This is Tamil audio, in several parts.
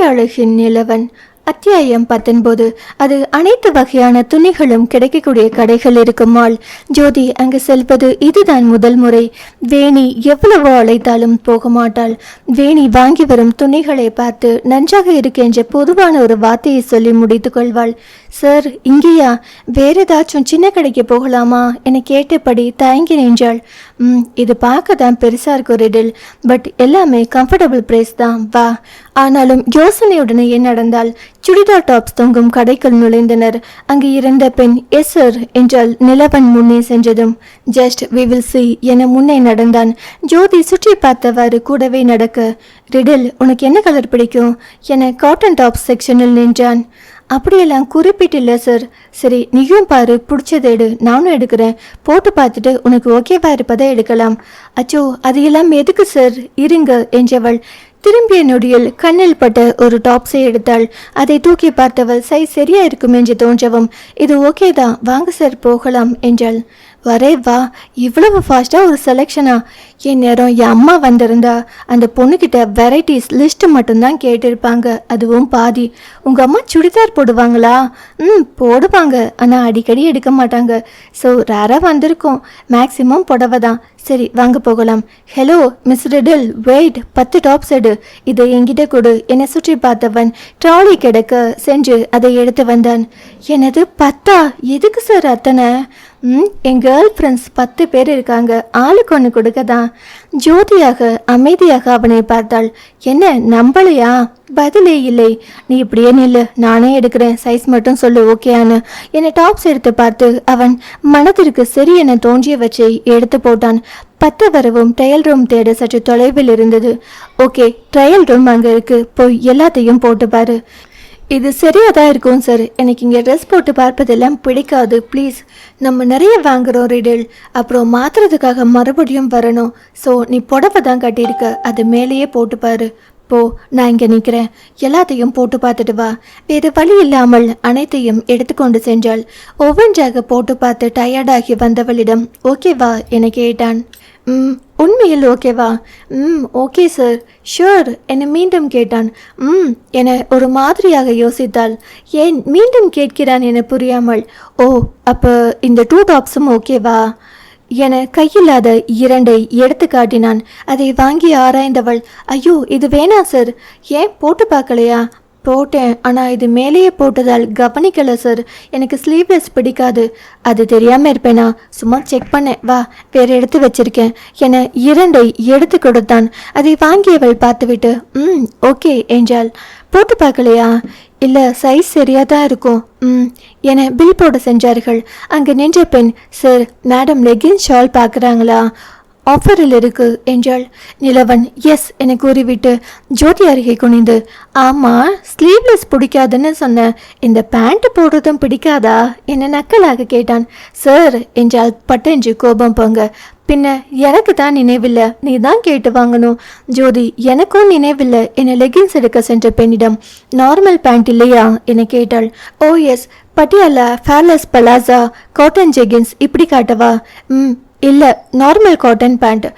அழகின் நிலவன். அத்தியாயம் பத்தொன்பது. அது அனைத்து வகையான துணிகளும் கிடைக்கக்கூடிய கடைகள் இருக்குமாள் ஜோதி அங்கு செல்வது இதுதான் முதல் முறை. வேணி எவ்வளவோ அழைத்தாலும் போக மாட்டாள் வேணி வாங்கி வரும் துணிகளை பார்த்து நன்றாக இருக்கின்ற பொதுவான ஒரு வார்த்தையை சொல்லி முடித்துக் கொள்வாள். சார் இங்கேயா? வேறு ஏதாச்சும் சின்ன கடைக்கு போகலாமா? என கேட்டபடி தயங்கி நின்றாள். ம் இது பார்க்க தான் பெருசாக இருக்கும் ரெடில் பட் எல்லாமே கம்ஃபர்டபுள் பிரைஸ் தான். வா. ஆனாலும் யோசனையுடனேயே நடந்தால் சுடிதார் டாப்ஸ் தொங்கும் கடைக்குள் நுழைந்தனர். அங்கு இருந்த பெண் எஸ் சார் என்றால் நிலவன் முன்னே சென்றதும். ஜஸ்ட் வி வில் சி என முன்னே நடந்தான். ஜோதி சுற்றி பார்த்தவாறு கூடவே நடக்க ரிடில் உனக்கு என்ன கலர் பிடிக்கும்? என காட்டன் டாப் செக்ஷனில் நின்றான். அப்படியெல்லாம் குறிப்பிட்டு இல்லை சார் சரி நீயும் பாரு பிடிச்சதை எடு. நானும் எடுக்கிறேன். போட்டு பார்த்துட்டு உனக்கு ஓகேவா இருப்பதை எடுக்கலாம். அச்சோ அது எல்லாம் எதுக்கு சார் இருங்க என்றவள் திரும்பிய நொடியில் கண்ணில் பட்ட ஒரு டாப்ஸை எடுத்தாள். அதை தூக்கி பார்த்தவள் சைஸ் சரியா இருக்கும் என்று தோன்றவும் இது ஓகே தான். வாங்க சார் போகலாம் என்றாள். வரே வா. இவ்வளவு ஃபாஸ்ட்டாக ஒரு செலெக்ஷனா என் நேரம் என் அம்மா வந்திருந்தா அந்த பொண்ணுக்கிட்ட வெரைட்டிஸ் லிஸ்ட் மட்டும்தான் கேட்டிருப்பாங்க. அதுவும் பாதி. உங்கள் அம்மா சுடிதார் போடுவாங்களா? ம் போடுவாங்க. ஆனால் அடிக்கடி எடுக்க மாட்டாங்க. ஸோ ரேராக வந்திருக்கோம். மேக்ஸிமம் புடவை தான். சரி வாங்க போகலாம். ஹலோ மிஸ் ரிடில் வெயிட் பத்து டாப்ஸ் எடு. இதை என்கிட்ட கொடு. என்னை சுற்றி பார்த்தவன் ட்ராலி கிடக்க சென்று அதை எடுத்து வந்தான். எனது பத்தா? எதுக்கு சார் அத்தனை? ம் என் கேர்ள் ஃப்ரெண்ட்ஸ் பத்து பேர் இருக்காங்க. ஆளுக்கு ஒன்று கொடுக்க தான் ஜோதியாக அமைதியாக அவனை பார்த்தாள். என்ன நம்பலையா? பதிலே இல்லை. நீ இப்படியே நில்லு. நானே எடுக்கிறேன். சைஸ் மட்டும் சொல்லு ஓகேயான்னு என்னை டாப்ஸ் எடுத்து பார்த்து அவன் மனதிற்கு சரி என தோன்றியவற்றை எடுத்து போட்டான். பத்து வரவும் ட்ரையல் ரூம் தேட சற்று தொலைவில் இருந்தது. ஓகே ட்ரையல் ரூம் அங்கே இருக்கு. போய் எல்லாத்தையும் போட்டு பாரு. இது சரியாக தான் இருக்கும் சார் எனக்கு இங்கே ட்ரெஸ் போட்டு பார்ப்பதெல்லாம் பிடிக்காது. ப்ளீஸ் நம்ம நிறைய வாங்குகிறோம் ரிடில் அப்புறம் மாற்றுறதுக்காக மறுபடியும் வரணும். ஸோ நீ புடவை தான் கட்டியிருக்க. அது மேலேயே போட்டு பாரு. போ நான் இங்கே நிற்கிறேன் எல்லாத்தையும் போட்டு பார்த்துட்டு வா. வேறு வழி இல்லாமல் அனைத்தையும் எடுத்துக்கொண்டு சென்றாள். ஒவ்வொன்றாக போட்டு பார்த்து டயர்டாகி வந்தவளிடம் ஓகேவா என கேட்டான். ம் உண்மையில் ஓகேவா? ம் ஓகே சார். ஷூர் என்னை மீண்டும் கேட்டான். ம் என ஒரு மாதிரியாக யோசித்தாள். ஏன் மீண்டும் கேட்கிறான் என புரியாமல். ஓ அப்போ இந்த டூ டாப்ஸும் ஓகேவா? என கையில்லாத இரண்டை எடுத்து காட்டினான். அதை வாங்கி ஆராய்ந்தவள் ஐயோ இது வேணாம் சார். ஏன் போட்டு பார்க்கலையா? போட்டேன். ஆனால் இது மேலேயே போட்டதால் கவனிக்கல சார் எனக்கு ஸ்லீவ்லெஸ் பிடிக்காது. அது தெரியாமல் இருப்பேனா? சும்மா செக் பண்ணேன். வா வேறு எடுத்து வச்சிருக்கேன். என இரண்டை எடுத்து கொடுத்தான். அதை வாங்கியவள் பார்த்துவிட்டு ம் ஓகே என்றாள். போட்டு பார்க்கலையா? இல்லை சைஸ் சரியாக தான் இருக்கும். ம் என பில் போட சென்றார்கள். அங்கே நின்ற பெண் சார் மேடம் லெகின் ஷால் பார்க்குறாங்களா? ஆஃபரில் இருக்கு என்றாள். நிலவன் எஸ் என கூறிவிட்டு ஜோதி அருகே குனிந்து ஆமாம் ஸ்லீவ்லெஸ் பிடிக்காதுன்னு சொன்னேன் இந்த பேண்ட் போடுறதும் பிடிக்காதா? என நக்கலாக கேட்டான். சார் என்றால் பட்டென்று கோபம் போங்க பின்ன எனக்கு தான் நினைவில்லை நீ தான் கேட்டு வாங்கணும். ஜோதி எனக்கும் நினைவில்லை என லெகின்ஸ் எடுக்க சென்ற பெண்ணிடம் நார்மல் பேண்ட் இல்லையா? என கேட்டாள். Oh, ஓ எஸ் பட்டியாலா ஃபேர்லெஸ் பலாசா காட்டன் ஜெகின்ஸ் இப்படி காட்டவா? ம் இல்லை normal cotton pant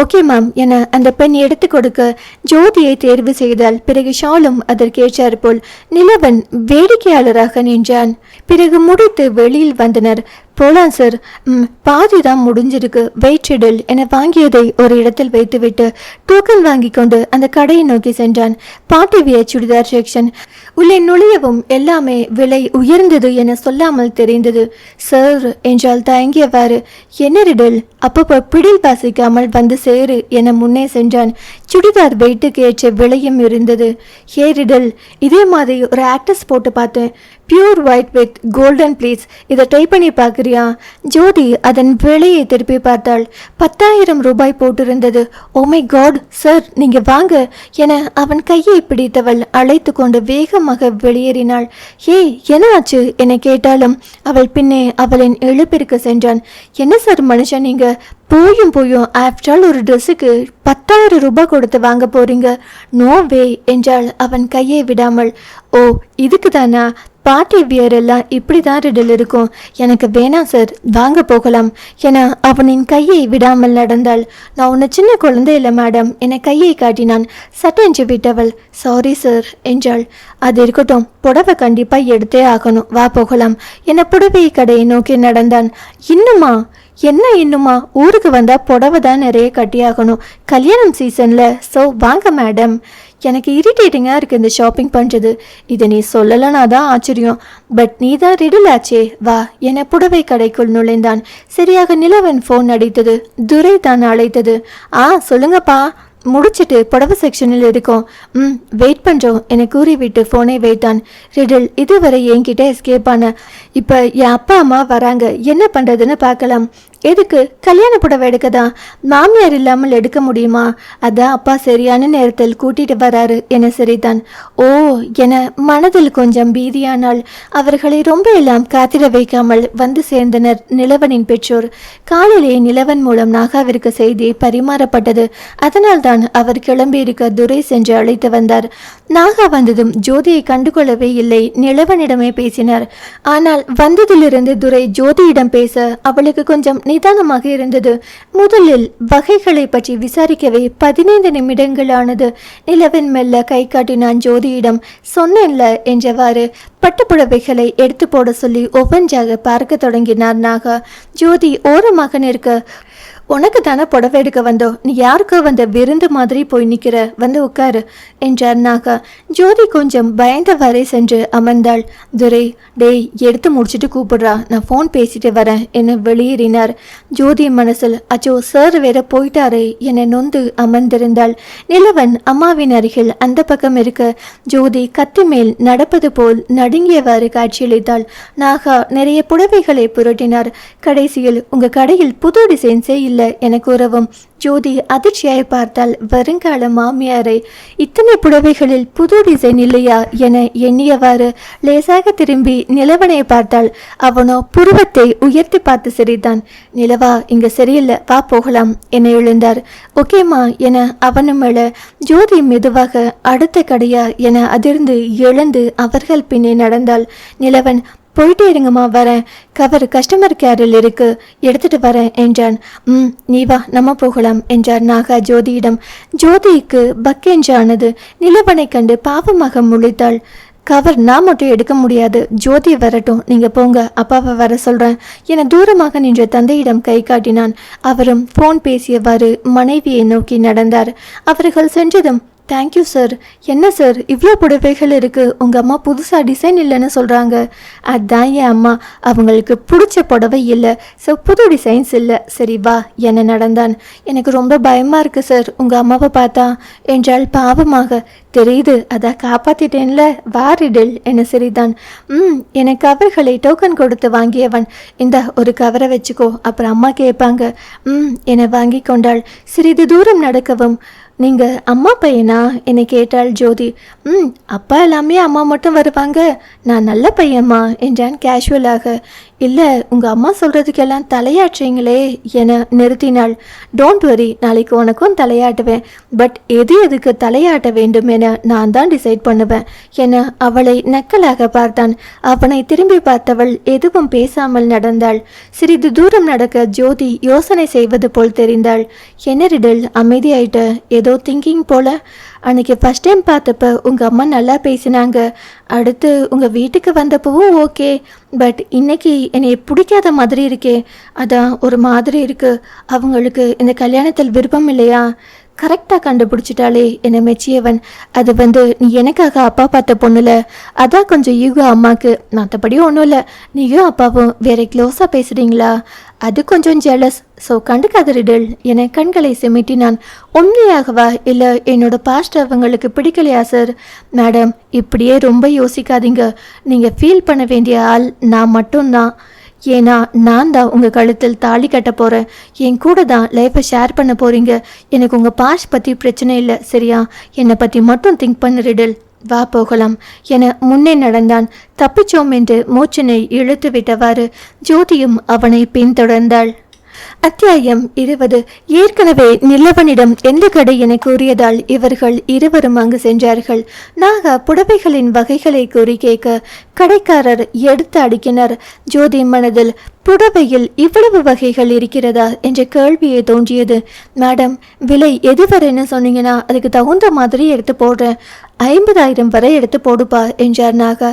okay ma'am என அந்த பெண் எடுத்து கொடுக்க ஜோதியை தேர்வு செய்தால் பிறகு ஷாலும் அதற்கேற்றார் போல் நிலவன் வேடிக்கையாளராக நின்றான். பிறகு முடித்து வெளியில் வந்தனர். போலாம் சார் ம் பாதி தான் முடிஞ்சிருக்கு. வெயிட் என வாங்கியதை ஒரு இடத்தில் வைத்துவிட்டு டோக்கன் வாங்கி கொண்டு அந்த கடையை நோக்கி சென்றான். பாட்டி வியர் சுடிதார் செக்ஷன் உள்ளே நுழையவும் எல்லாமே விலை உயர்ந்தது என சொல்லாமல் தெரிந்தது. சார் என்றால் தயங்கியவாறு என்ன ரிடல்? அப்பப்போ பிடில் வாசிக்காமல் வந்து சேரு என முன்னே சென்றான். சுடிதார் வெயிட்டுக்கு ஏற்ற விலையும் இருந்தது. ஹே ரிடல் இதே மாதிரி ஒரு ஆக்டர்ஸ் போட்டு பார்த்தேன். Pure white with golden please இதை ட்ரை பண்ணி பார்க்குறியா? ஜோதி அதன் விலையை திருப்பி பார்த்தாள். பத்தாயிரம் ரூபாய் போட்டிருந்தது. ஓமை காட் சார் நீங்கள் வாங்க என அவன் கையை பிடித்தவள் அழைத்து கொண்டு வேகமாக வெளியேறினாள். ஏய் என்ன ஆச்சு? என கேட்டாலும் அவள் பின்னே அவளின் எழுப்பிற்கு சென்றான். என்ன சார் மனுஷன் நீங்கள் போயும் போயும் ஆஃப்டர் ஒரு ட்ரெஸ்ஸுக்கு பத்தாயிரம் ரூபாய் கொடுத்து வாங்க போறீங்க. நோ வே என்றாள் அவன் கையை விடாமல். ஓ இதுக்கு தானா? பார்ட்டி வியர் எல்லாம் இப்படி தான் ரிடல் இருக்கும். எனக்கு வேணாம் சார் வாங்க போகலாம் என அவனின் கையை விடாமல் நடந்தாள். நான் உன்னை சின்ன குழந்தை இல்லை மேடம் என கையை காட்டினான். சட்டென்று விட்டவள். சாரி சார் என்றாள். அது இருக்கட்டும். புடவை கண்டிப்பாக எடுத்தே ஆகணும். வா போகலாம். என புடவை கடையை நோக்கி நடந்தான். இன்னுமா? என்ன இன்னுமா? ஊருக்கு வந்தா புடவை தான் நிறைய கட்டியாகணும். கல்யாணம் சீசன்ல ஸோ வாங்க மேடம் எனக்கு இரிட்டேட்டிங்காக இருக்குது இந்த ஷாப்பிங் பண்ணுறது இதை நீ சொல்லலைனா தான் ஆச்சரியம். பட் நீ தான் ரிடில் ஆச்சே. வா என புடவை கடைக்குள் நுழைந்தான். சரியாக நிலவன் ஃபோன் அடித்தது. துரை தான் அழைத்தது. ஆ சொல்லுங்கப்பா. முடிச்சிட்டு புடவை செக்ஷனில் இருக்கோம் ம் வெயிட் பண்ணுறோம் என கூறிவிட்டு ஃபோனை வைத்தான். ரிடில் இதுவரை என்கிட்ட எஸ்கேப் ஆன. இப்போ என் அப்பா அம்மா வராங்க. என்ன பண்ணுறதுன்னு பார்க்கலாம். எதுக்கு? கல்யாண புடவை எடுக்க தான் மாமியார் இல்லாமல் எடுக்க முடியுமா? அதான் அப்பா சரியான நேரத்தில் கூட்டிட்டு வராரு என சரிதான் ஓ என மனதில் கொஞ்சம் பீதியானால் அவர்களை ரொம்ப எல்லாம் காத்திர வைக்காமல் வந்து சேர்ந்தனர் நிலவனின் பெற்றோர். காலையிலே நிலவன் மூலம் நாகாவிற்கு செய்தி பரிமாறப்பட்டது. அதனால்தான் அவர் கிளம்பியிருக்க துரை சென்று அழைத்து வந்தார். நாகா வந்ததும் ஜோதியை கண்டுகொள்ளவே இல்லை நிலவனிடமே பேசினார். ஆனால் வந்ததிலிருந்து துரை ஜோதியிடம் பேச அவளுக்கு கொஞ்சம் நிதானமாக இருந்தது. முதலில் வகைகளை பற்றி விசாரிக்கவே பதினைந்து நிமிடங்களானது. நிலவின் மெல்ல கை காட்டினான் ஜோதியிடம் சொன்னேன்ல என்றவாறு பட்டுப்புடவைகளை எடுத்து போட சொல்லி ஒவ்வொன்றாக பார்க்க தொடங்கினார் நாகா. ஜோதி ஓரமாக நிற்க உனக்கு தானே புடவை எடுக்க வந்தோம் நீ யாருக்கோ வந்த விருந்து மாதிரி போய் நிற்கிற வந்து உட்காரு என்றார் நாகா. ஜோதி கொஞ்சம் பயந்தவாறே சென்று அமர்ந்தாள். துரை டேய் எடுத்து முடிச்சுட்டு கூப்பிடுறா. நான் ஃபோன் பேசிட்டு வரேன் என வெளியேறினார். ஜோதி மனசில் அச்சோ சார் வேற போயிட்டாரே என நொந்து அமர்ந்திருந்தாள். நிலவன் அம்மாவின் அருகில் அந்த பக்கம் இருக்க ஜோதி கத்தி மேல் நடப்பது போல் நடுங்கியவாறு காட்சியளித்தாள். நாகா நிறைய புடவைகளை புரட்டினார். கடைசியில் உங்க கடையில் புது டிசைன்ஸே இல்லை என கூறவும் ஜோதி அதிர்ச்சியாய் பார்த்தால் வருங்கால மாமியாரை இத்தனை புடவைகளில் புது டிசைன் இல்லையா என எண்ணியவாறு லேசாக திரும்பி நிலவனை பார்த்தால் அவனோ புருவத்தை உயர்த்தி பார்த்து சிரித்தான் நிலவா இங்க சரியில்லை வா போகலாம் என எழுந்தார். ஓகேம்மா என அவனும் மேல ஜோதி மெதுவாக அடுத்த கடையா என அதிர்ந்து எழுந்து அவர்கள் பின்னே நடந்தாள். நிலவன் போயிட்டே இருங்கம்மா வரேன். கவர் கஸ்டமர் கேரில் இருக்கு. எடுத்துட்டு வரேன் என்றான். ம் நீ வா நம்ம போகலாம் என்றார் நாகா ஜோதியிடம். ஜோதிக்கு பக்கென்றானது நிலவனை கண்டு பாவமாக முழித்தாள். கவர் நான் மட்டும் எடுக்க முடியாது. ஜோதி வரட்டும் நீங்க போங்க அப்பாவை வர சொல்றேன் என தூரமாக நின்ற தந்தையிடம் கை காட்டினான். அவரும் போன் பேசியவாறு மனைவியை நோக்கி நடந்தார். அவர்கள் சென்றதும் தேங்க்யூ சார் என்ன சார் இவ்வளோ புடவைகள் இருக்குது உங்கள் அம்மா புதுசாக டிசைன் இல்லைன்னு சொல்கிறாங்க அதுதான் என் அம்மா. அவங்களுக்கு பிடிச்ச புடவை இல்லை. ஸோ புது டிசைன்ஸ் இல்லை. சரி வா. என்ன நடந்தான்? எனக்கு ரொம்ப பயமாக இருக்குது சார் உங்கள் அம்மாவை பார்த்தா என்றால் பாவமாக. தெரியுது. அதை காப்பாற்றிட்டேன்ல வாரிடில் என சரிதான் ம் எனக்கு அவர்களை டோக்கன் கொடுத்து வாங்கியவன். இந்த ஒரு கவரை வச்சுக்கோ. அப்புறம் அம்மா கேட்பாங்க. ம் என வாங்கி கொண்டாள். சிறிது தூரம் நடக்கவும் நீங்கள் அம்மா பையனா? என்னை கேட்டாள் ஜோதி. ம் அப்பா எல்லாமே அம்மா மட்டும் வருவாங்க. நான் நல்ல பையம்மா என்றான் கேஷுவலாக இல்லை உங்கள் அம்மா சொல்கிறதுக்கெல்லாம் தலையாட்டுறீங்களே என நிறுத்தினாள். டோன்ட் வரி நாளைக்கு உனக்கும் தலையாட்டுவேன். பட் எது எதுக்கு தலையாட்ட வேண்டும் என நான் தான் டிசைட் பண்ணுவேன் என அவளை நக்கலாக பார்த்தான். அவனை திரும்பி பார்த்தவள் எதுவும் பேசாமல் நடந்தாள். சிறிது தூரம் நடக்க ஜோதி யோசனை செய்வது போல் தெரிந்தாள். என்ன ரிடல் அமைதியாயிட்ட. ஏதோ திங்கிங் போல. அன்னைக்கு ஃபஸ்ட் டைம் பார்த்தப்ப உங்கள் அம்மா நல்லா பேசினாங்க. அடுத்து உங்கள் வீட்டுக்கு வந்தப்பவும் ஓகே பட் இன்னைக்கு என்னை பிடிக்காத மாதிரி இருக்கே. அதான் ஒரு மாதிரி இருக்குது அவங்களுக்கு இந்த கல்யாணத்தில் விருப்பம் இல்லையா? கரெக்டாக கண்டுபிடிச்சிட்டாளே என்னை மெச்சியவன். அது வந்து நீ எனக்காக அப்பா பார்த்த பொண்ணுல அதான் கொஞ்சம் ஈகோ அம்மாவுக்கு மற்றபடி ஒன்றும் இல்லை. நீயும் அப்பாவும் வேற க்ளோஸாக பேசுகிறீங்களா அது கொஞ்சம் ஜெலஸ் ஸோ கண்டுக்காத ரிடல் என கண்களை சிமிட்டினான். உண்மையாகவா? இல்லை என்னோட பாஸ்ட் அவங்களுக்கு பிடிக்கலையா சார் மேடம் இப்படியே ரொம்ப யோசிக்காதீங்க. நீங்கள் ஃபீல் பண்ண வேண்டிய ஆள் நான் மட்டும்தான். ஏன்னா நான் தான் உங்கள் கழுத்தில் தாலி கட்ட போகிறேன் என் கூட தான் லைஃப்பை ஷேர் பண்ண போகிறீங்க எனக்கு உங்கள் பாஸ்ட் பற்றி பிரச்சனை இல்லை சரியா? என்னை பற்றி மட்டும் திங்க் பண்ண ரிடல். வா போகலாம். என முன்னே நடந்தான். தப்பிச்சோம் என்று மூச்சனை இழுத்து விட்டவாறு ஜோதியும் அவனை பின்தொடர்ந்தாள். அத்தியாயம் இருபது. ஏற்கனவே நிலவனிடம் எந்த கடை என கூறியதால் இவர்கள் இருவரும் அங்கு சென்றார்கள். நாகா புடவைகளின் வகைகளை கூறி கேட்க கடைக்காரர் எடுத்து அடுக்கினர். ஜோதி மனதில் புடவையில் இவ்வளவு வகைகள் இருக்கிறதா? என்ற கேள்வியே தோன்றியது. மேடம் விலை எது வரைன்னு சொன்னீங்கன்னா அதுக்கு தகுந்த மாதிரி எடுத்து போடுறேன். ஐம்பதாயிரம் வரை எடுத்து போடுப்பா என்றார் நாகா.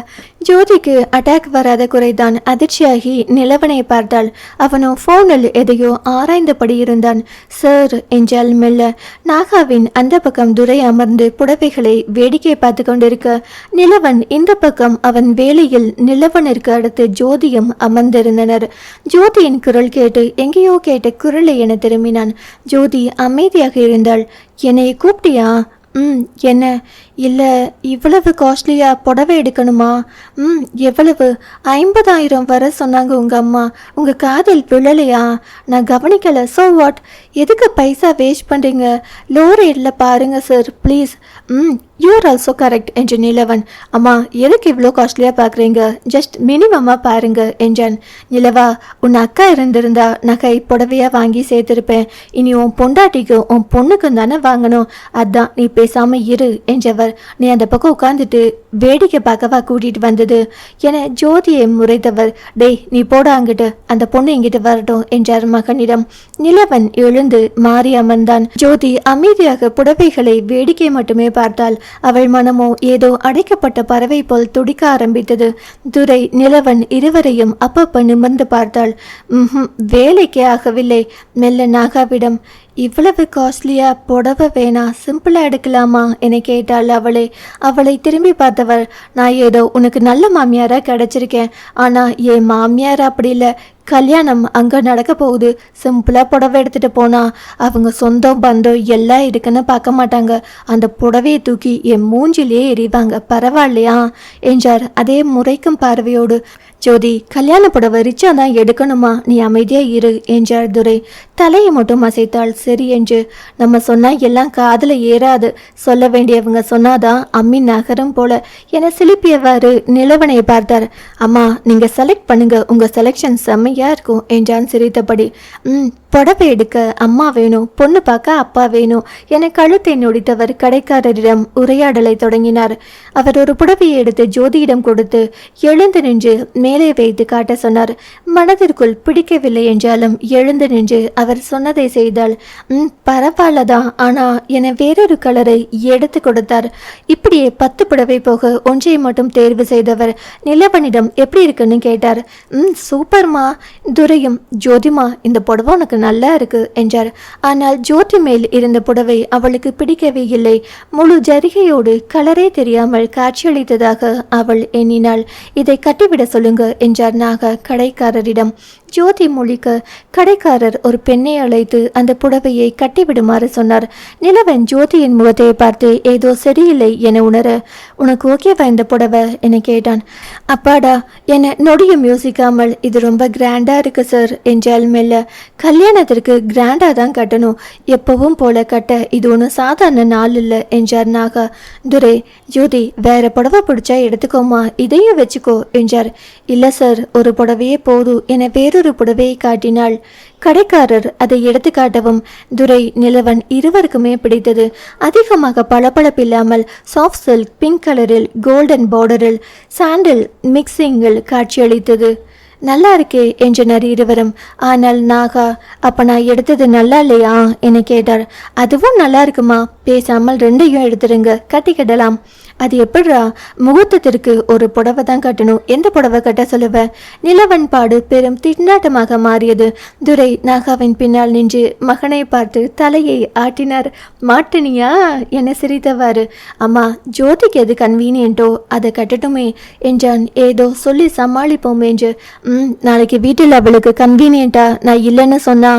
ஜோதிக்கு அட்டாக் வராத குறைதான். அதிர்ச்சியாகி நிலவனை பார்த்தாள். அவனோ ஃபோனில் எதையோ ஆராய்ந்தபடி இருந்தான் சார் என்றால் மெல்ல. நாகாவின் அந்த பக்கம் துரை அமர்ந்து புடவைகளை வேடிக்கை பார்த்து கொண்டிருக்க நிலவன் இந்த பக்கம் அவன் வேலையில் நிலவனிற்கு அடுத்து ஜோதியும் அமர்ந்திருந்தனர். ஜோதியின் குரல் கேட்டு எங்கேயோ கேட்ட குரலை என திரும்பினான். ஜோதி அமைதியாக இருந்தாள். என்னை கூப்பிட்டியா? ம் என்ன? இல்லை இவ்வளவு காஸ்ட்லியாக புடவை எடுக்கணுமா? ம் எவ்வளவு? ஐம்பதாயிரம் வர சொன்னாங்க உங்கள் அம்மா. உங்கள் காதல் விழலையா? நான் கவனிக்கலை. ஸோ வாட் எதுக்கு பைசா வேஸ்ட் பண்ணுறீங்க லோ ரேட்டில் பாருங்கள் சார் ப்ளீஸ் ம் யூஆர் ஆல்சோ கரெக்ட் என்று நிலவன் அம்மா எதுக்கு இவ்வளோ காஸ்ட்லியாக பார்க்குறீங்க ஜஸ்ட் மினிமமாக பாருங்க என்றான் நிலவா உன் அக்கா இருந்திருந்தா நகை புடவையாக வாங்கி சேர்த்துருப்பேன். இனி உன் பொண்டாட்டிக்கும் உன் பொண்ணுக்கும் தானே வாங்கணும். அதான் நீ பேசாமல் இரு என்றவர் நீ அந்த பக்கம் உட்காந்துட்டு வேடிக்கை பார்க்கவா கூட்டிட்டு வந்தது? என ஜோதியை முறைத்தவர் டேய் நீ போட அங்கிட்டு. அந்த பொண்ணு இங்கிட்டு வரட்டும் என்றார் மகனிடம். நிலவன் எழுந்து மாறி அமர்ந்தான். ஜோதி அமைதியாக புடவைகளை வேடிக்கை மட்டுமே பார்த்தாள். அவள் மனமோ ஏதோ அடைக்கப்பட்ட பறவை போல் துடிக்க ஆரம்பித்தது. துரை நிலவன் இருவரையும் அப்பப்ப நிமிர்ந்து பார்த்தாள். ம்ஹும் வேலைக்கே ஆகவில்லை மெல்ல நாகாவிடம். இவ்வளவு காஸ்ட்லியா புடவை வேணா சிம்பிளா எடுக்கலாமா? என கேட்டாள் அவளே. அவளை திரும்பி பார்த்தவர் நான் ஏதோ உனக்கு நல்ல மாமியாரா கிடைச்சிருக்கேன். ஆனா என் மாமியார் அப்படி இல்லை. கல்யாணம் அங்கே நடக்க போகுது. சிம்பிளாக புடவை எடுத்துகிட்டு போனால் அவங்க சொந்தம் பந்தம் எல்லாம் இருக்குன்னு பார்க்க மாட்டாங்க. அந்த புடவையை தூக்கி என் மூஞ்சிலேயே எறிவாங்க. பரவாயில்லையா? என்றார். அதே முறைக்கும் பார்வையோடு ஜோதி கல்யாண புடவை ரிச்சா தான் எடுக்கணுமா? நீ அமைதியாக இரு என்றார் துரை. தலையை மட்டும் அசைத்தாள் சரி என்று. நம்ம சொன்னால் எல்லாம் காதில் ஏறாது. சொல்ல வேண்டியவங்க சொன்னாதான் அம்மி நகரும் போல. என சிலிப்பியவாறு நிலவனை பார்த்தார். அம்மா நீங்கள் செலக்ட் பண்ணுங்க. உங்கள் செலெக்ஷன் ஜாலியாக இருக்கும் என்றான் சிரித்தபடி ம் புடவை எடுக்க அம்மா வேணும் பொண்ணு பார்க்க அப்பா வேணும் என கழுத்தை நொடித்தவர் கடைக்காரரிடம் உரையாடலை தொடங்கினார். அவர் ஒரு புடவையை எடுத்து ஜோதியிடம் கொடுத்து எழுந்து நின்று மேலே வைத்து காட்ட சொன்னார். மனதிற்குள் பிடிக்கவில்லை என்றாலும் எழுந்து நின்று அவர் சொன்னதை செய்தால் ம் பரவாயில்லதான் ஆனால் என வேறொரு கலரை எடுத்து கொடுத்தார். இப்படியே பத்து புடவை போக ஒன்றை மட்டும் தேர்வு செய்தவர் நிலவனிடம் எப்படி இருக்குன்னு கேட்டார். ம் சூப்பர்மா துரையும் ஜோதிமா இந்த புடவை உனக்கு நல்லா இருக்கு என்றார். ஆனால் ஜோதி மேல் இருந்த புடவை அவளுக்கு பிடிக்கவே இல்லை. முழு ஜரிகையோடு கலரே தெரியாமல் காட்சியளித்ததாக அவள் எண்ணினாள். இதை கட்டிவிட சொல்லுங்க என்றார் நாக கடைக்காரரிடம். ஜோதி மொழிக்க கடைக்காரர் ஒரு பெண்ணை அழைத்து அந்த புடவையை கட்டிவிடுமாறு சொன்னார். நிலவன் ஜோதியின் முகத்தை பார்த்து ஏதோ சரியில்லை என உணர. உனக்கு ஓகேவா இந்த புடவை என கேட்டான். அப்பாடா என நொடியும் யோசிக்காமல் இது ரொம்ப கிராண்டா இருக்கு சார். என்றால் மெல்ல கல்யாணத்திற்கு கிராண்டா தான் கட்டணும். எப்பவும் போல கட்ட இது ஒன்றும் சாதாரண நாள் இல்லை என்றார் நாகா. துரை ஜோதி வேற புடவை பிடிச்சா எடுத்துக்கோமா? இதையும் வச்சுக்கோ என்றார். இல்லை சார் ஒரு புடவையே போதும் என வேறு மற்றொரு புடவையை காட்டினாள். கடைக்காரர் அதை எடுத்து காட்டவும் துரை நிலவன் இருவருக்குமே பிடித்தது. அதிகமாக பளபளப்பில்லாமல் சாஃப்ட் சில்க் பிங்க் கலரில் கோல்டன் பார்டரில் சாண்டில் மிக்சிங்கில் காட்சியளித்தது. நல்லா இருக்கே என்றனர் இருவரும். ஆனால் நாகா அப்போ நான் எடுத்தது நல்லா இல்லையா? என கேட்டார். அதுவும் நல்லா இருக்குமா? பேசாமல் ரெண்டையும் எடுத்துருங்க. கட்டிக்கிடலாம். அது எப்படிரா முகூர்த்தத்திற்கு ஒரு புடவை தான் கட்டணும். எந்த புடவை கட்ட சொல்லுவ? நிலவன் பாடு பெரும் திண்டாட்டமாக மாறியது. துரை நாகாவின் பின்னால் நின்று மகனை பார்த்து தலையை ஆட்டினார். மாட்டினியா? என சிரித்தவாறு. அம்மா ஜோதிக்கு எது கன்வீனியன்ட்டோ அதை கட்டட்டுமே என்றான். ஏதோ சொல்லி சமாளிப்போம் என்று. ம் நாளைக்கு வீட்டில் அவளுக்கு கன்வீனியன்ட்டா நான் இல்லைன்னு சொன்னா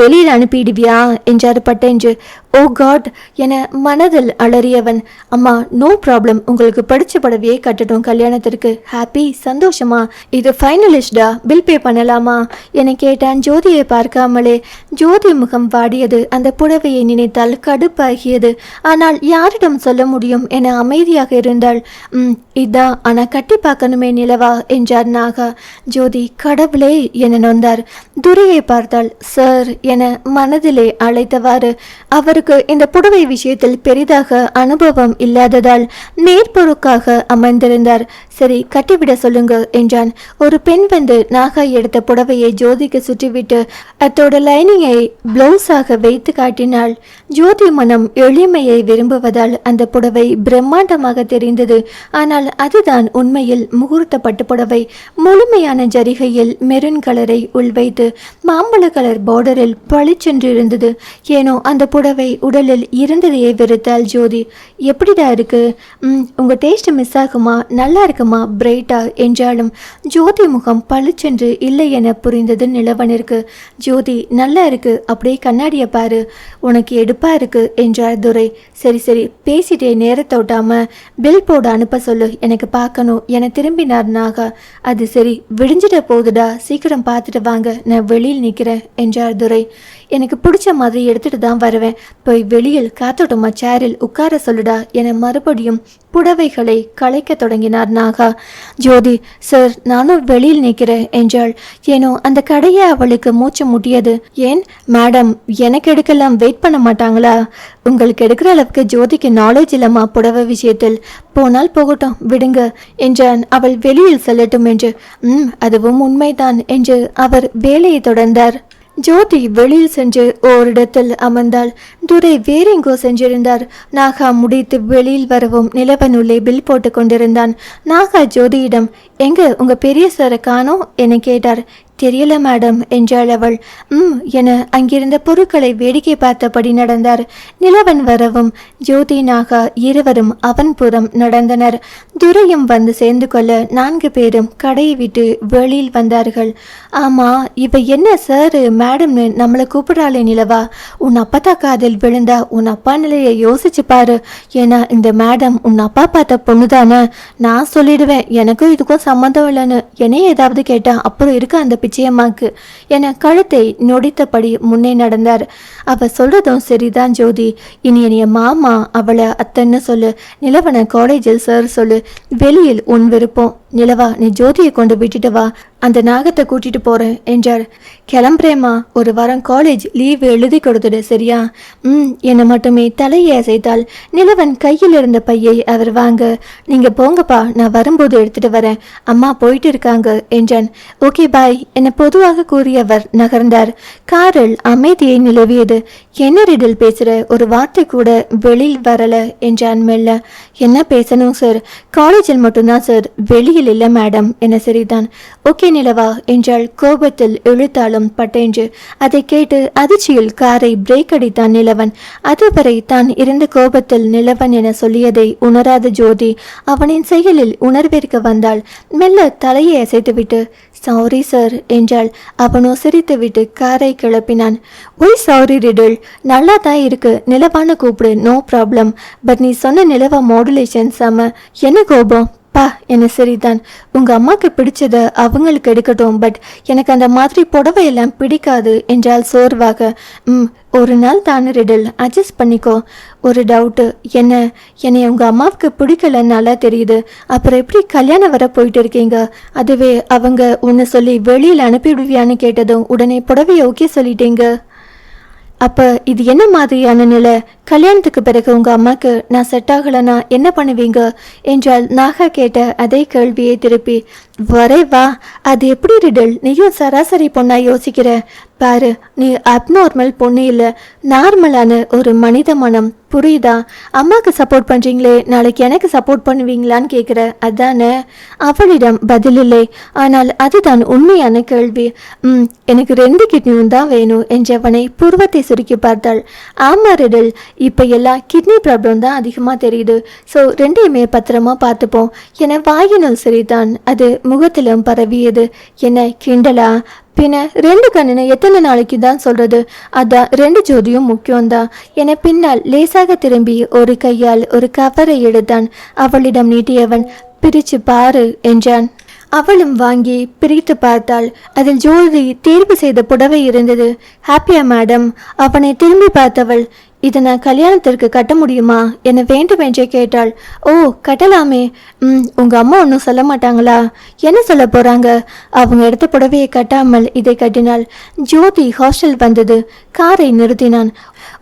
வெளியில் அனுப்பிடுவியா? என்றார் பட்டென்று. ஓ காட் என மனதில் அலறியவன் அம்மா நோ ப்ராப்ளம் உங்களுக்கு படிச்ச படவையே கட்டட்டும் கல்யாணத்திற்கு. ஹாப்பி சந்தோஷமா? இது ஃபைனலிஸ்டா பில் பே பண்ணலாமா? என கேட்டான் ஜோதியை பார்க்காமலே. ஜோதி முகம் வாடியது. அந்த புடவையை நினைத்தால் கடுப்பாகியது. ஆனால் யாரிடம் சொல்ல முடியும்? என அமைதியாக இருந்தாள். ம் இதான் ஆனால் கட்டி பார்க்கணுமே நிலவா? என்றார் நாகா. ஜோதி கடவுளே! என நொந்தார். துரையை பார்த்தாள். சார் என மனதிலே அழைத்தவாறு அவருக்கு இந்த புடவை விஷயத்தில் பெரிதாக அனுபவம் இல்லாததால் மேற்பொருக்காக அமர்ந்திருந்தார். சரி கட்டிவிட சொல்லுங்க என்றான். ஒரு பெண் வந்து நாகா எடுத்த புடவையை ஜோதிக்கு சுற்றிவிட்டு அத்தோட லைனிங்கை பிளவுஸாக வைத்து காட்டினாள். ஜோதி மனம் எளிமையை விரும்புவதால் அந்த புடவை பிரம்மாண்டமாக தெரிந்தது. ஆனால் அதுதான் உண்மையில் முகூர்த்த பட்டு புடவை. முழுமையான ஜரிகையில் மெரூன் கலரை உள்வைத்து மாம்பழ கலர் பார்டரில் பளிச்சென்று இருந்தது. ஏனோ அந்த புடவை உடலில் இருந்ததையே வெறுத்தாள் ஜோதி. எப்படிடா இருக்கு? உங்கள் டேஸ்ட் மிஸ் ஆகுமா? நல்லா இருக்குமா? பிரைட்டா என்றாலும் ஜோதி முகம் பளிச்சென்று இல்லை என புரிந்தது நிலவனிற்கு. ஜோதி நல்லா இருக்கு. அப்படியே கண்ணாடியை பாரு. உனக்கு எடுப்பா இருக்கு? என்றார் துரை. சரி சரி. பேசிட்டே நேரத்தை விட்டாம பில் போட அனுப்ப சொல்லு. எனக்கு பார்க்கணும் என திரும்பினார் நாகா. அது சரி விடிஞ்சிட போகுதுடா. சீக்கிரம் பார்த்துட்டு வாங்க. நான் வெளியில் நிற்கிறேன் என்றார் துரை. எனக்கு பிடிச்ச மாதிரி எடுத்துட்டு தான் வருவேன். போய் வெளியில் காத்தோட்டமா சேரில் உட்கார சொல்லுடா என மறுபடியும் புடவைகளை களைக்க தொடங்கினார் நாகா. ஜோதி சார் நானும் வெளியில் நிற்கிறேன் என்றாள். ஏனோ அந்த கடையை அவளுக்கு மூச்சு முட்டியது. ஏன்? மேடம் எனக்கு எடுக்கலாம் வெயிட் பண்ண மாட்டாங்களா? உங்களுக்கு எடுக்கிற அளவுக்கு ஜோதிக்கு நாலேஜ் இல்லம்மா புடவை விஷயத்தில். போனால் போகட்டும் விடுங்க என்றான். அவள் வெளியில் செல்லட்டும் என்று. ம் அதுவும் உண்மைதான் என்று அவர் வேலையை தொடர்ந்தார். ஜோதி வெளியில் சென்று ஓரிடத்தில் அமர்ந்தாள். துரை வேறெங்கோ சென்றிருந்தார். நாகா முடித்து வெளியில் வரவும் நிலவனுள்ளே பில் போட்டு கொண்டிருந்தான். நாகா ஜோதியிடம் எங்க உங்க பெரிய சாரை காணோம்? என கேட்டார். தெரியல மேடம் என்றாள் அவள். ம் என அங்கிருந்த பொருட்களை வேடிக்கை பார்த்தபடி நடந்தார். நிலவன் வரவும் ஜோதி நாகா இருவரும் அவன் புறம் நடந்தனர். துரையும் வந்து சேர்ந்து கொள்ள நான்கு பேரும் கடையை விட்டு வெளியில் வந்தார்கள். ஆமா இவ என்ன சார் மேடம்னு நம்மளை கூப்பிடாளே நிலவா. உன் அப்பத்தா காதில் விழுந்தா உன் அப்பா நிலையை யோசிச்சு பாரு. ஏன்னா இந்த மேடம் உன் அப்பா பார்த்த பொண்ணு தானே நான் சொல்லிடுவேன் எனக்கும் இதுக்கும் சம்மந்தம் இல்லைன்னு. என்னைய ஏதாவது கேட்டா அப்புறம் இருக்க அந்த பிச்சையம்மாக்கு என கழுத்தை நொடித்தபடி முன்னே நடந்தார். அவ சொல்றதும் சரிதான் ஜோதி. இனி என்னைய மாமா அவளை அத்தன்னு சொல்லு. நிலவன காலேஜில் சார் சொல்லு. வெளியில் உன் விருப்பம். நிலவா நீ ஜோதியை கொண்டு விட்டுட்டு வா. அந்த நாகத்தை கூட்டிட்டு போறேன் என்றார் கிளம்புறேம்மா. ஒரு வாரம் காலேஜ் லீவ் எழுதி கொடுத்துடு சரியா? ம் என்னை மட்டுமே தலையை அசைத்தால் நிலவன் கையில் இருந்த பையை அவர் வாங்க நீங்க போங்கப்பா நான் வரும்போது எடுத்துட்டு வரேன். அம்மா போயிட்டு இருக்காங்க என்றான். ஓகே பாய் என பொதுவாக கூறியவர் நகர்ந்தார். காரில் அமைதியை நிலவியது. என்ன ரிடல் பேசுற? ஒரு வார்த்தை கூட வெளியில் வரல என்றான் மெல்ல. என்ன பேசணும் சார் காலேஜில் மட்டும்தான் சார் வெளியில் இல்லை மேடம் என சரிதான்? ஓகே நிலவா என்றாள். கோபத்தில் இழுத்தாலும் பட்டென்று. அதை கேட்டு அதிர்ச்சியில் காரை பிரேக் அடித்தான் நிலவன். அதுவரை தான் இருந்த கோபத்தில் நிலவன் என சொல்லியதை உணராத ஜோதி அவனின் செயலில் உணர்விற்கு வந்தாள். மெல்ல தலையை அசைத்துவிட்டு சாரி சார் என்றாள். அவனோ சிரித்துவிட்டு காரை கிளப்பினான். ஒய் சாரி ரிடில் நல்லா தான் இருக்கு. நிலவான கூப்பிடு. நோ ப்ராப்ளம் பட் நீ சொன்ன நிலவா மாடுலேஷன் செம என்ன கோபம்? பா என்ன சரிதான் உங்க அம்மாக்கு பிடிச்சத அவங்களுக்கு எடுக்கட்டும் பட் எனக்கு அந்த மாதிரி புடவை எல்லாம் பிடிக்காது என்றால் சோர்வாக. ம் ஒரு நாள் தானே ரிடல். அட்ஜஸ்ட் பண்ணிக்கோ. ஒரு டவுட்டு என்ன? என்னை உங்க அம்மாவுக்கு பிடிக்கலன்னு நல்லா தெரியுது. அப்புறம் எப்படி கல்யாணம் வர போயிட்டு இருக்கீங்க? அதுவே அவங்க உன்னை சொல்லி வெளியில் அனுப்பிவிடுவியான்னு கேட்டதும் உடனே புடவையை ஓகே சொல்லிட்டீங்க. அப்போ இது என்ன மாதிரியான நிலை? கல்யாணத்துக்கு பிறகு உங்க அம்மாக்கு நான் செட் ஆகலைன்னா என்ன பண்ணுவீங்க? என்றால் நாகா கேட்ட அதே கேள்வியை திருப்பி வரே வா அது எப்படி ரிடல்? நீயும் சராசரி பொண்ணா யோசிக்கிற? பாரு நீ அப்நார்மல் பொண்ணு இல்லை. நார்மலான ஒரு மனித மனம். புரியுதா? அம்மாவுக்கு சப்போர்ட் பண்ணுறீங்களே நாளைக்கு எனக்கு சப்போர்ட் பண்ணுவீங்களான்னு கேட்குற அதானே? அவளிடம் பதில் இல்லை. ஆனால் அதுதான் உண்மையான கேள்வி. ம் எனக்கு ரெண்டு கிட்னியும் தான் வேணும் என்றவனை புருவத்தை சுருக்கி பார்த்தாள். ஆமா ரிடல். இப்போ எல்லாம் கிட்னி ப்ராப்ளம் தான் அதிகமாக தெரியுது. ஸோ ரெண்டையுமே பத்திரமா பார்த்துப்போம். என வாயினும் சிரித்தான். அது முகத்திலும் பரவியது. என்ன கிண்டலா? பின்ன ரெண்டு கண்ணுன்னு எத்தனை நாளைக்கு தான் சொல்றது? அதான் ரெண்டு ஜோதியும் முக்கியம்தான் என பின்னால் லேசாக திரும்பி ஒரு கையால் ஒரு கவரை எடுத்தான். அவளிடம் நீட்டியவன் பிரிச்சு பாரு என்றான். அவளும் வாங்கி பிரித்து பார்த்தாள். அதில் ஜோதி தேர்வு செய்த புடவை இருந்தது. ஹாப்பியா மேடம். அவனை திரும்பி பார்த்தவள் இதை நான் கல்யாணத்திற்கு கட்ட முடியுமா என வேண்டுமென்றே கேட்டாள். ஓ கட்டலாமே. ம் உங்கள் அம்மா ஒன்றும் சொல்ல மாட்டாங்களா? என்ன சொல்ல போகிறாங்க அவங்க எடுத்த புடவையை கட்டாமல் இதை கட்டினாள். ஜோதி ஹாஸ்டல் வந்தது. காரை நிறுத்தினான்.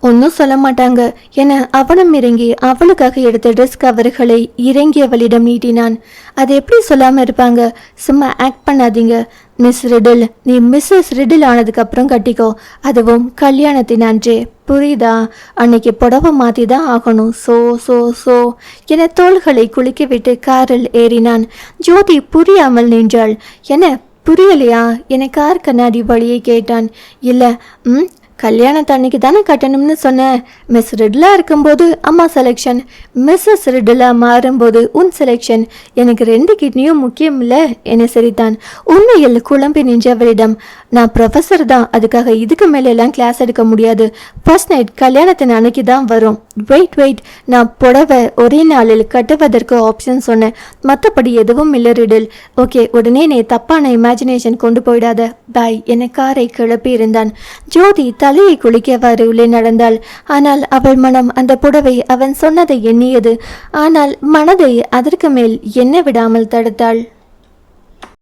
ஒன்றும் சொல்ல மாட்டாங்க என அவனும் இறங்கி அவளுக்காக எடுத்த ட்ரெஸ் கவர்களை இறங்கியவளிடம் நீட்டினான். அது எப்படி சொல்லாமல் இருப்பாங்க? சும்மா ஆக்ட் பண்ணாதீங்க. மிஸ் ரிடில் நீ மிஸ்ஸஸ் ரிடில் ஆனதுக்கு அப்புறம் கட்டிக்கோ. அதுவும் கல்யாணத்தின் அன்றே. புரியுதா? அன்னைக்கு புடவை மாத்தி தான் ஆகணும். So so so. என தோள்களை குளிக்க விட்டு காரில் ஏறினான். ஜோதி புரியாமல் நின்றாள். என்ன புரியலையா? என கார் கண்ணாடி வழியை கேட்டான். இல்லை ம்? கல்யாணத்தன்னைக்கு தானே கட்டணும்னு சொன்னேன் மிஸ் ரிட்லா இருக்கும்போது அம்மா செலெக்ஷன் மிஸ்ஸஸ் ரிட்லா மாறும்போது உன் செலெக்ஷன் எனக்கு ரெண்டு கிட்னியும் முக்கியம் இல்லை என சரிதான் உண்மையில் குழம்பி நின்றவரிடம் நான் ப்ரொஃபஸர் தான் அதுக்காக இதுக்கு மேலே எல்லாம் கிளாஸ் எடுக்க முடியாது. ஃபர்ஸ்ட் நைட் கல்யாணத்தின் அன்னைக்கு தான் வரும். வெயிட் வெயிட் நான் புடவை ஒரே நாளில் கட்டுவதற்கு ஆப்ஷன் சொன்னேன். மற்றபடி எதுவும் இல்லை ரிடில் ஓகே உடனே நீ தப்பான இமேஜினேஷன் கொண்டு போயிடாத. பாய் என காரை கிளப்பி இருந்தான். ஜோதி தலையை குளிக்கவாறு உள்ளே நடந்தாள். ஆனால் அவள் மனம் அந்த புடவை அவன் சொன்னதை எண்ணியது. ஆனால் மனதை அதற்கு மேல் எண்ண விடாமல் தடுத்தாள்.